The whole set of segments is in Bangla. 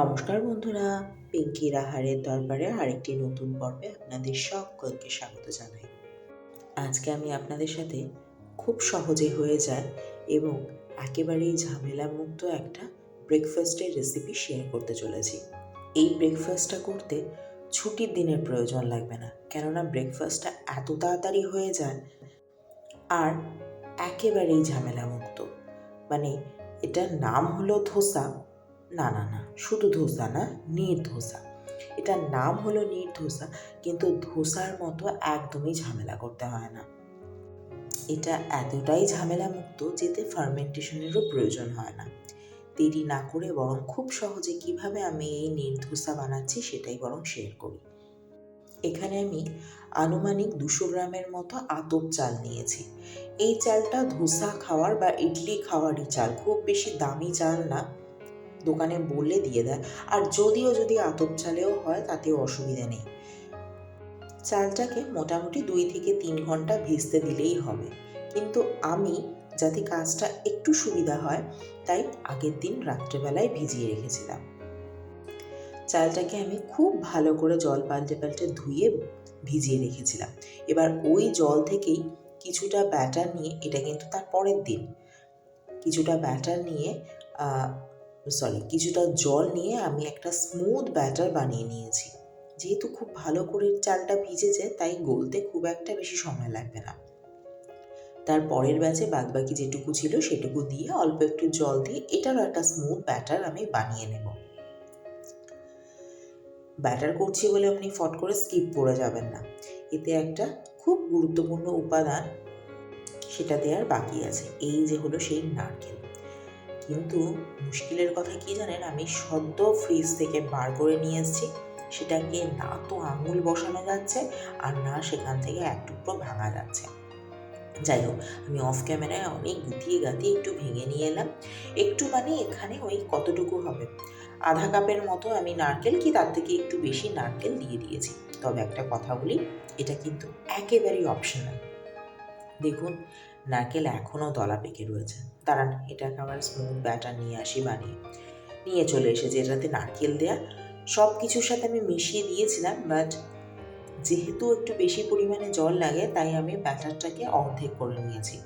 নমস্কার বন্ধুরা, পিঙ্কি রাহারের দরবারে আরেকটি নতুন পর্বে আপনাদের সকলকে স্বাগত জানাই। আজকে আমি আপনাদের সাথে খুব সহজে হয়ে যায় এবং একেবারেই ঝামেলা মুক্ত একটা ব্রেকফাস্টের রেসিপি শেয়ার করতে চলেছি। এই ব্রেকফাস্টটা করতে ছুটির দিনের প্রয়োজন লাগবে না, কেননা ব্রেকফাস্টটা এত তাড়াতাড়ি হয়ে যায় আর একেবারেই ঝামেলা মুক্ত মানে এটার নাম হলো ধোসা না না না, শুধু ধোসা না নির্ধোসা এটার নাম হলো নির্ধোসা কিন্তু ধোসার মতো একদমই ঝামেলা করতে হয় না। এটা এতটাই ঝামেলা মুক্ত যেতে ফার্মেন্টেশনেরও প্রয়োজন হয় না। দেরি না করে বরং খুব সহজে কীভাবে আমি এই নির্ধোসা বানাচ্ছি সেটাই বরং শেয়ার করি। এখানে আমি আনুমানিক দুশো গ্রামের মতো আতপ চাল নিয়েছি। এই চালটা ধোসা খাওয়ার বা ইডলি খাওয়ারই চাল, খুব বেশি দামি চাল না। দোকানে বললে দিয়ে দেয়। আর যদিও যদি আতপ চালেও হয়, তাতেও অসুবিধা নেই। চালটাকে মোটামুটি দুই থেকে তিন ঘণ্টা ভিজতে দিলেই হবে। কিন্তু আমি, যাতে কাজটা একটু সুবিধা হয়, তাই আগের দিন রাত্রেবেলায় ভিজিয়ে রেখেছিলাম। চালটাকে আমি খুব ভালো করে জল পাল্টে পাল্টে ধুয়ে ভিজিয়ে রেখেছিলাম। এবার ওই জল থেকেই কিছুটা ব্যাটার নিয়ে, এটা কিন্তু তার পরের দিন, কিছুটা ব্যাটার নিয়ে সরি কিছুটা জল নিয়ে আমি একটা স্মুথ ব্যাটার বানিয়ে নিয়েছি। যেহেতু খুব ভালো করে চালটা ভিজেছে, তাই গলতে খুব একটা বেশি সময় লাগবে না। তার পরের ব্যাচে বাদবাকি যেটুকু ছিল, সেটুকু দিয়ে অল্প একটু জল দিয়ে এটারও একটা স্মুথ ব্যাটার আমি বানিয়ে নেব। ব্যাটার করছি বলে আপনি ফট করে স্কিপ করে যাবেন না। এতে একটা খুব গুরুত্বপূর্ণ উপাদান সেটা দেওয়ার বাকি আছে। এই যে হলো সেই নারকেল। কিন্তু মুশকিলের কথা কি জানেন? আমি সদ্য ফ্রিজ থেকে বার করে নিয়ে এসেছি। সেটাকে না তো আঙুল বসানো যাচ্ছে আর না সেখান থেকে এক টুকরো ভাঙা যাচ্ছে। যাই হোক, আমি অফ ক্যামেরায় অনেক গুটিয়ে গাতিয়ে একটু ভেঙে নিয়ে এলাম। একটু মানে এখানে ওই কতটুকু হবে? আধা কাপের মতো আমি নারকেল কি তার থেকে একটু বেশি নারকেল দিয়ে দিয়েছি? তবে একটা কথা বলি, এটা কিন্তু একেবারেই অপশনাল দেখুন নারকেল এখনও দলা পেকে রয়েছে। দাঁড়ান, এটাকে আবার স্মুথ ব্যাটার নিয়ে আসি, বানিয়ে। নিয়ে চলে এসেছে এটাতে নারকেল দেয়া। সব কিছুর সাথে আমি মিশিয়ে দিয়েছিলাম বাট যেহেতু একটু বেশি পরিমাণে জল লাগে, তাই আমি ব্যাটারটাকে অর্ধেক করে নিয়েছি।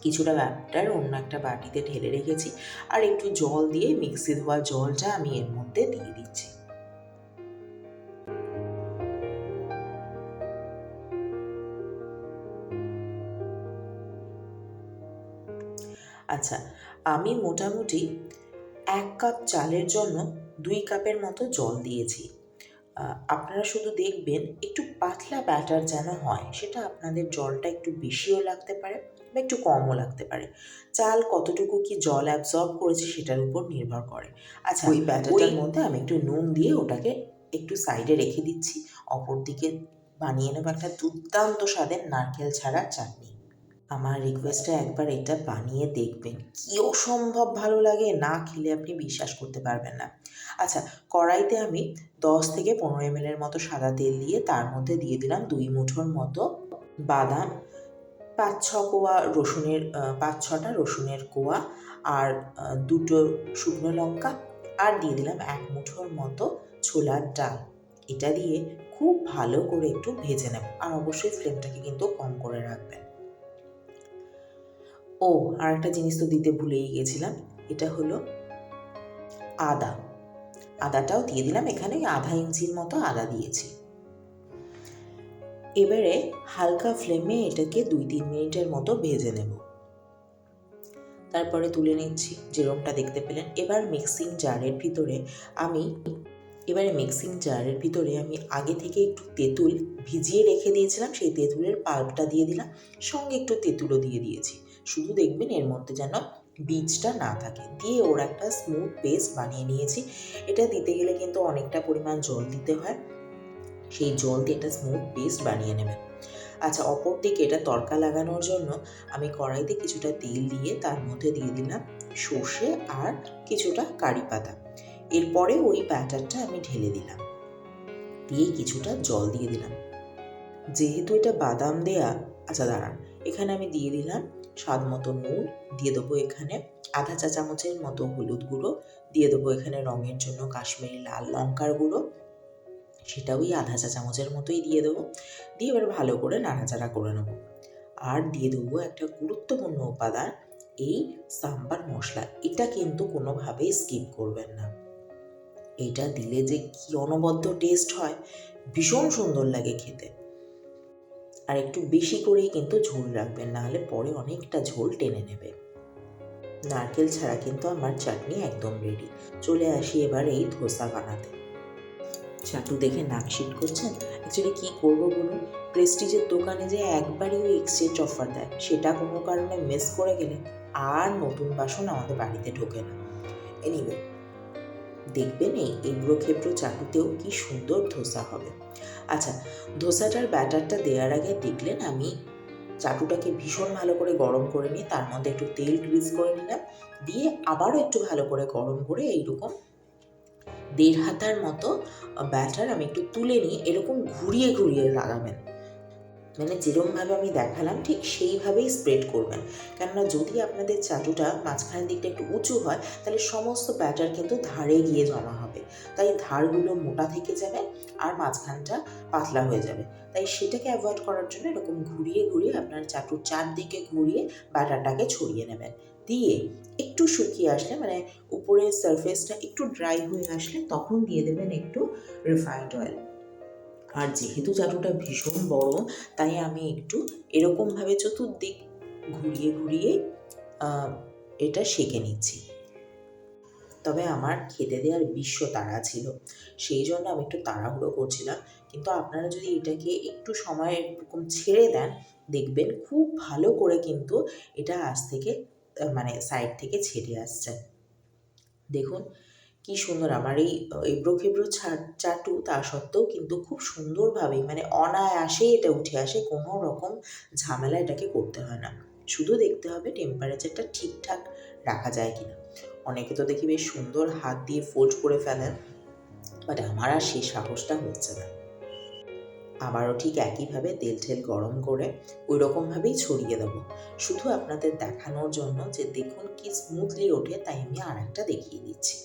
কিছুটা ব্যাটার অন্য একটা বাটিতে ঢেলে রেখেছি, আর একটু জল দিয়ে মিক্সি ধোয়া জলটা আমি এর মধ্যে দিয়ে দিচ্ছি। আচ্ছা আমি মোটামুটি এক কাপ চালের জন্য দুই কাপের মতো জল দিয়েছি। আপনারা শুধু দেখবেন একটু পাতলা ব্যাটার যেন হয় সেটা আপনাদের জলটা একটু বেশিও লাগতে পারে বা একটু কমও লাগতে পারে। চাল কতটুকু কি জল অ্যাবজর্ব করেছে সেটার উপর নির্ভর করে। আচ্ছা ওই ব্যাটারটার মধ্যে আমি একটু নুন দিয়ে ওটাকে একটু সাইডে রেখে দিচ্ছি। অপর দিকে বানিয়ে নেব একটা দুর্দান্ত স্বাদের নারকেল ছাড়া চাটনি। আমার রিকোয়েস্টে একবার এটা বানিয়ে দেখবেন। কি অসম্ভব ভালো লাগে, না খেলে আপনি বিশ্বাস করতে পারবেন না। আচ্ছা কড়াইতে আমি দশ থেকে পনেরো এম এর মতো সাদা তেল দিয়ে তার মধ্যে দিয়ে দিলাম দুই মুঠোর মতো বাদাম, পাঁচ ছ কোয়া রসুনের পাঁচ ছটা রসুনের কোয়া আর দুটো শুকনো লঙ্কা আর দিয়ে দিলাম এক মুঠোর মতো ছোলার ডাল। এটা দিয়ে খুব ভালো করে একটু ভেজে নেব। আর অবশ্যই ফ্লেমটাকে কিন্তু কম করে রাখবেন। ও আর একটা জিনিস তো দিতে ভুলেই গেছিলাম, এটা হলো আদা। আদাটাও দিয়ে দিলাম এখানে আধা ইঞ্চির মতো আদা দিয়েছি। এবারে হালকা ফ্লেমে এটাকে দুই তিন মিনিটের মতো ভেজে নেব। তারপরে তুলে নিচ্ছি যেরমটা দেখতে পেলেন। এবার মিক্সিং জারের ভিতরে আমি এবারে মিক্সিং জারের ভিতরে আমি আগে থেকে একটু তেঁতুল ভিজিয়ে রেখে দিয়েছিলাম, সেই তেঁতুলের পাল্পটা দিয়ে দিলাম, সঙ্গে একটু তেঁতুলও দিয়ে দিয়েছি। শুধু দেখবেন এর মধ্যে যেন বীজটা না থাকে। দিয়ে ওর একটা স্মুথ পেস্ট বানিয়ে নিয়েছি। এটা দিতে গেলে কিন্তু অনেকটা পরিমাণ জল দিতে হয়। সেই জল দিয়ে একটা স্মুথ পেস্ট বানিয়ে নেবেন। আচ্ছা অপর দিকে এটা তড়কা লাগানোর জন্য আমি কড়াইতে কিছুটা তেল দিয়ে তার মধ্যে দিয়ে দিলাম সর্ষে আর কিছুটা কারি পাতা। এরপরে ওই ব্যাটারটা আমি ঢেলে দিলাম। দিয়ে কিছুটা জল দিয়ে দিলাম। যেহেতু এটা বাদাম দেয়া আচ্ছা দাঁড়ান, এখানে আমি দিয়ে দিলাম স্বাদ মতো নুন, দিয়ে দেবো এখানে আধা চা চামচের মতো হলুদ গুঁড়ো, দিয়ে দেবো এখানে রঙের জন্য কাশ্মীরি লাল লঙ্কার গুঁড়ো, সেটাও ওই আধা চা চামচের মতোই দিয়ে দেবো। দিয়ে এবার ভালো করে নাড়াচাড়া করে নেব। আর দিয়ে দেবো একটা গুরুত্বপূর্ণ উপাদান, এই সাম্বার মশলা। এটা কিন্তু কোনোভাবেই স্কিপ করবেন না। এটা দিলে যে কি অনবদ্য টেস্ট হয়, ভীষণ সুন্দর লাগে খেতে। আর একটু বেশি করেই কিন্তু ঝোল রাখবেন, নাহলে পরে অনেকটা ঝোল টেনে নেবে। নারকেল ছাড়া কিন্তু আমার চাটনি একদম রেডি চলে আসি এবার এই ধোসা বানাতে। চাটু দেখে নাক শিট করছেন? অ্যাকচুয়ালি কী করব বলুন? প্রেস্টিজের দোকানে যে একবারই ওই এক্সচেঞ্জ অফার দেয়, সেটা কোনো কারণে মিস করে গেলে আর নতুন বাসন আমাদের বাড়িতে ঢোকে না। এনিওয়ে দেখবেন এই এবড়ো খেবড়ো চাটুতেও কি সুন্দর ধোসা হবে। আচ্ছা ধোসাটার ব্যাটারটা দেওয়ার আগে দেখলেন আমি চাটুটাকে ভীষণ ভালো করে গরম করে নিয়ে তার মধ্যে একটু তেল গ্রিস করে নিলাম, দিয়ে আবারও একটু ভালো করে গরম করে এইরকম দেড় হাতার মতো ব্যাটার আমি একটু তুলে নিয়ে এরকম ঘুরিয়ে ঘুরিয়ে লাগাবেন। মানে যেরমভাবে আমি দেখালাম, ঠিক সেইভাবেই স্প্রেড করবেন। কেননা যদি আপনাদের চাটুটা মাঝখানের দিকটা একটু উঁচু হয়, তাহলে সমস্ত ব্যাটার কিন্তু ধারে গিয়ে জমা হবে। তাই ধারগুলো মোটা থেকে যাবে আর মাঝখানটা পাতলা হয়ে যাবে। তাই সেটাকে অ্যাভয়েড করার জন্য এরকম ঘুরিয়ে ঘুরিয়ে আপনার চাটুর চারদিকে ঘুরিয়ে ব্যাটারটাকে ছড়িয়ে নেবেন। দিয়ে একটু শুকিয়ে আসলে মানে উপরের সারফেসটা একটু ড্রাই হয়ে আসলে তখন দিয়ে দেবেন একটু রিফাইন্ড অয়েল আর যেহেতু চাটুটা ভীষণ বড়, তাই আমি একটু এরকমভাবে চতুর্দিক ঘুরিয়ে ঘুরিয়ে এটা সেঁকে নিচ্ছি। তবে আমার খেতে দেওয়ার বিশ্ব তাড়া ছিল। সেই জন্য আমি একটু তাড়াহুড়ো করছিলাম। কিন্তু আপনারা যদি এটাকে একটু সময় এরকম ছেড়ে দেন, দেখবেন খুব ভালো করে কিন্তু এটা আজ থেকে মানে সাইড থেকে ছেড়ে আসছে। দেখুন কি সুন্দর আমার এই এবড়ো খেবড়ো চাটু তা সত্ত্বেও কিন্তু খুব সুন্দরভাবে মানে অনায়াসেই এটা উঠে আসে, কোনো রকম ঝামেলা এটাকে করতে হয় না। শুধু দেখতে হবে টেম্পারেচারটা ঠিকঠাক রাখা যায় কিনা। অনেকে তো দেখি বেশ সুন্দর হাত দিয়ে ফোল্ড করে ফেলেন বাট আমার আর সেই সাহসটা হচ্ছে না। আবারও ঠিক একইভাবে তেল ঠেল গরম করে ওই রকমভাবেই ছড়িয়ে দেবো। শুধু আপনাদের দেখানোর জন্য যে দেখুন কি স্মুথলি ওঠে তাই আমি আর একটা দেখিয়ে দিচ্ছি।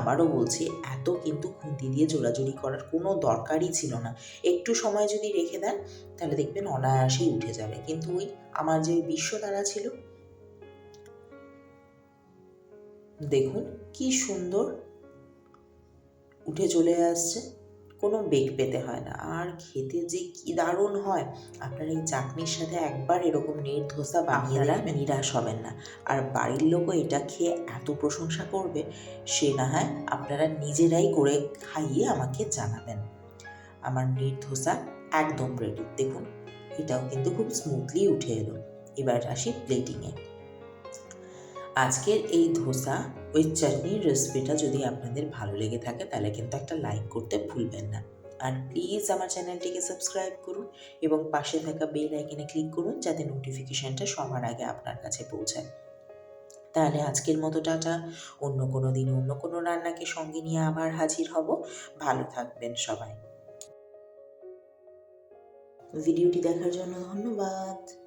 আবারও বলছি, এত কিন্তু খুঁতি দিয়ে জোড়াজুড়ি করার কোনো দরকারই ছিল না। একটু সময় যদি রেখে দেন, তাহলে দেখবেন অনায়াসেই উঠে যাবে। কিন্তু ওই আমার যে বিশ্ব তারা ছিল, দেখুন কি সুন্দর উঠে চলে আসছে। কোনো বেগ পেতে হয় না। আর খেতে যে কি দারুণ হয় আপনার এই চাটনির সাথে একবার এরকম নেট নির্ধোসা বানিয়ে নিরাশ হবেন না। আর বাড়ির লোকও এটা খেয়ে এত প্রশংসা করবে সে না হয় আপনারা নিজেরাই করে খাইয়ে আমাকে জানাবেন। আমার নেট নির্ধোসা একদম রেডি দেখুন এটাও কিন্তু খুব স্মুথলি উঠে এলো। এবার আসি প্লেটিংয়ে আজকের এই ধোসা ওই চাটনির রেসিপিটা যদি আপনাদের ভালো লেগে থাকে, তাহলে কিন্তু একটা লাইক করতে ভুলবেন না। আর প্লিজ আমার চ্যানেলটিকে সাবস্ক্রাইব করুন এবং পাশে থাকা বেল আইকনে ক্লিক করুন, যাতে নোটিফিকেশানটা সবার আগে আপনার কাছে পৌঁছায়। তাহলে আজকের মতো টাটা। অন্য কোনো দিন অন্য কোনো রান্নাকে সঙ্গে নিয়ে আবার হাজির হব। ভালো থাকবেন সবাই। ভিডিওটি দেখার জন্য ধন্যবাদ।